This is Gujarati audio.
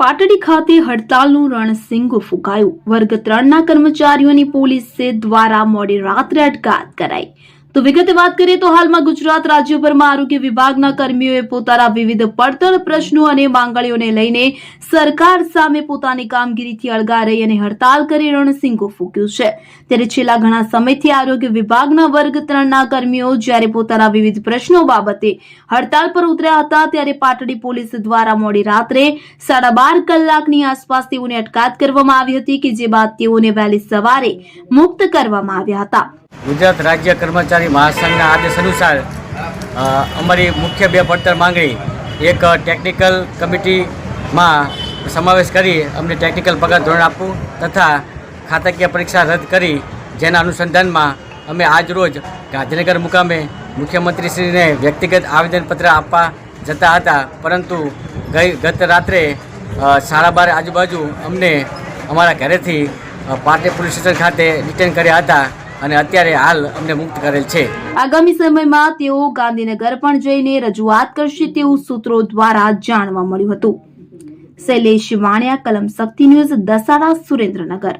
પાટડી ખાતે હડતાલનું રણસિંગ ફૂંકાયું. વર્ગ ત્રણના કર્મચારીઓની પોલીસે દ્વારા મોડી રાત્રે અટકાયત કરાઈ. તો વિગતે વાત કરીએ તો હાલમાં ગુજરાત રાજ્યભરમાં આરોગ્ય વિભાગના કર્મીઓએ પોતાના વિવિધ પડતર પ્રશ્નો અને માંગણીઓને લઈને સરકાર સામે પોતાની કામગીરીથી અળગા રહી અને હડતાલ કરી રણસિંગો ફૂક્યું છે. ત્યારે છેલ્લા ઘણા સમયથી આરોગ્ય વિભાગના વર્ગ ત્રણના કર્મીઓ જ્યારે પોતાના વિવિધ પ્રશ્નો બાબતે હડતાલ પર ઉતર્યા હતા ત્યારે પાટડી પોલીસ દ્વારા મોડી રાત્રે સાડા બાર કલાકની આસપાસ તેઓને અટકાયત કરવામાં આવી હતી કે જે બાદ તેઓને વહેલી સવારે મુક્ત કરવામાં આવ્યા હતા. ગુજરાત રાજ્ય કર્મચારી મહાસંઘના આદેશ અનુસાર અમારી મુખ્ય બે પડતર માંગણી, એક ટેકનિકલ કમિટીમાં સમાવેશ કરી અમને ટેકનિકલ પગાર ધોરણ આપવું તથા ખાતાકીય પરીક્ષા રદ કરી, જેના અનુસંધાનમાં અમે આજ રોજ ગાંધીનગર મુકામે મુખ્યમંત્રીશ્રીને વ્યક્તિગત આવેદનપત્ર આપવા જતા હતા. પરંતુ ગઈ ગત રાત્રે સાડા બાર આજુબાજુ અમને અમારા ઘરેથી પાટે પોલીસ સ્ટેશન ખાતે રિટર્ન કર્યા હતા. અને અત્યારે હાલ અમને મુક્ત કરેલ છે. આગામી સમયમાં તેઓ ગાંધીનગર પણ જઈને રજૂઆત કરશે તેવું સૂત્રો દ્વારા જાણવા મળ્યું હતું. શૈલેષ વાણિયા, કલમ શક્તિ ન્યૂઝ દસાડા સુરેન્દ્રનગર.